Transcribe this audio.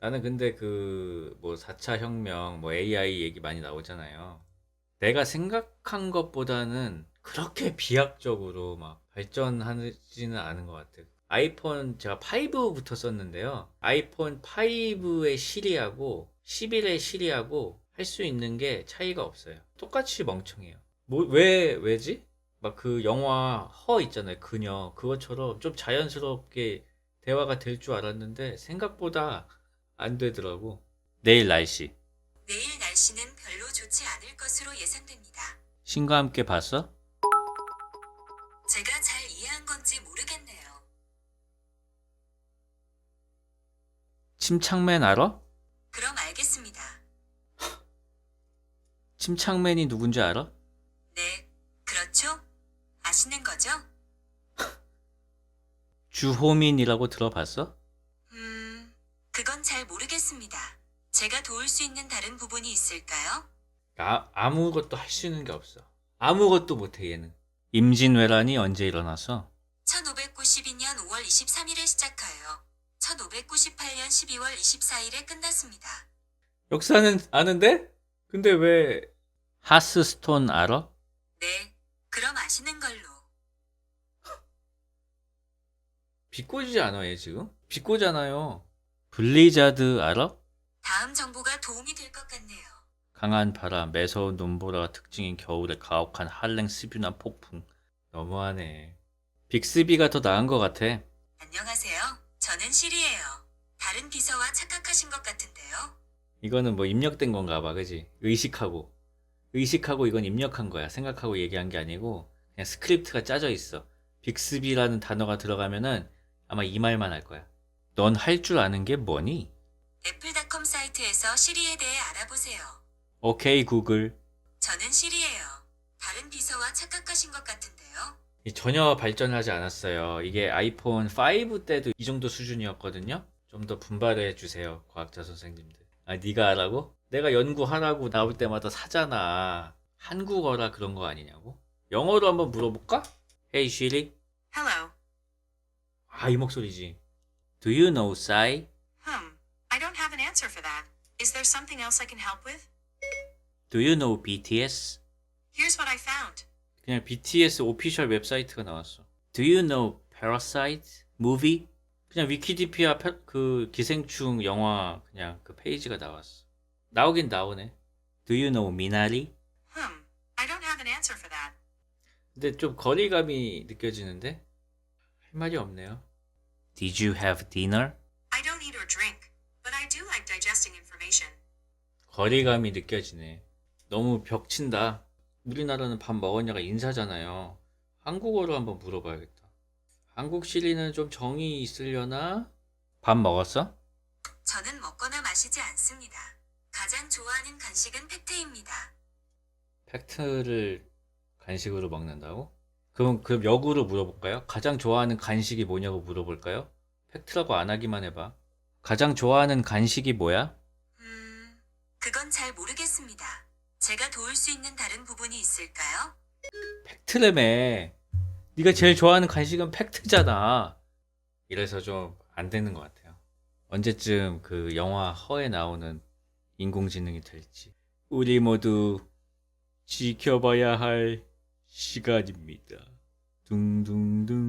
나는 근데 그 뭐 4차 혁명, 뭐 AI 얘기 많이 나오잖아요. 내가 생각한 것보다는 그렇게 비약적으로 막 발전하지는 않은 것 같아요. 아이폰 제가 5부터 썼는데요. 아이폰 5의 시리하고 11의 시리하고 할 수 있는 게 차이가 없어요. 똑같이 멍청해요. 뭐, 왜, 왜지? 막 그 영화 허 있잖아요. 그녀. 그것처럼 좀 자연스럽게 대화가 될 줄 알았는데 생각보다 안 되더라고. 내일 날씨. 내일 날씨는 별로 좋지 않을 것으로 예상됩니다. 신과 함께 봤어? 제가 잘 이해한 건지 모르겠네요. 침착맨 알아? 그럼 알겠습니다. 침착맨이 누군지 알아? 네, 그렇죠? 아시는 거죠? 주호민이라고 들어봤어? 모르겠습니다. 제가 도울 수 있는 다른 부분이 있을까요? 아, 아무것도 할 수 있는 게 없어. 아무것도 못해 얘는. 임진왜란이 언제 일어났어? 1592년 5월 23일에 시작하여 1598년 12월 24일에 끝났습니다. 역사는 아는데? 근데 왜 하스스톤 알아? 네, 그럼 아시는 걸로. 비꼬지 않아 얘 지금? 비꼬잖아요. 블리자드 알아? 다음 정보가 도움이 될 것 같네요. 강한 바람, 매서운 눈보라가 특징인 겨울의 가혹한 한랭 스뷰난 폭풍. 너무하네. 빅스비가 더 나은 것 같아. 안녕하세요. 저는 시리예요. 다른 비서와 착각하신 것 같은데요. 이거는 뭐 입력된 건가 봐, 그지? 의식하고. 의식하고 이건 입력한 거야. 생각하고 얘기한 게 아니고, 그냥 스크립트가 짜져 있어. 빅스비라는 단어가 들어가면은 아마 이 말만 할 거야. 넌 할 줄 아는 게 뭐니? 애플닷컴 사이트에서 시리에 대해 알아보세요. 오케이, 구글. 저는 시리예요. 다른 비서와 착각하신 것 같은데요. 이 전혀 발전하지 않았어요. 이게 아이폰 5 때도 이 정도 수준이었거든요. 좀 더 분발해 주세요, 과학자 선생님들. 아, 네가 하라고? 내가 연구하라고 나올 때마다 사잖아. 한국어라 그런 거 아니냐고? 영어로 한번 물어볼까? Hey Siri. Hello. 아, 이 목소리지. Do you know Psy? Hmm. I don't have an answer for that. Is there something else I can help with? Do you know BTS? Here's what I found. 그냥 BTS 오피셜 웹사이트가 나왔어. Do you know Parasite movie? 그냥 위키디피아 페- 그 기생충 영화 그냥 그 페이지가 나왔어. 나오긴 나오네. Do you know 미나리? Hmm. I don't have an answer for that. 근데 좀 거리감이 느껴지는데 할 말이 없네요. Did you have dinner? I don't eat or drink, but I do like digesting information. 거리감이 느껴지네. 너무 벽친다. 우리나라는 밥 먹었냐가 인사잖아요. 한국어로 한번 물어봐야겠다. 한국 시리는 좀 정이 있으려나? 밥 먹었어? 저는 먹거나 마시지 않습니다. 가장 좋아하는 간식은 팩트입니다. 팩트를 간식으로 먹는다고? 그럼 그럼 역으로 물어볼까요? 가장 좋아하는 간식이 뭐냐고 물어볼까요? 팩트라고 안 하기만 해봐. 가장 좋아하는 간식이 뭐야? 음, 그건 잘 모르겠습니다. 제가 도울 수 있는 다른 부분이 있을까요? 팩트래매. 네가 제일 좋아하는 간식은 팩트잖아. 이래서 좀 안 되는 것 같아요. 언제쯤 그 영화 허에 나오는 인공지능이 될지. 우리 모두 지켜봐야 할 시간입니다. 둥둥둥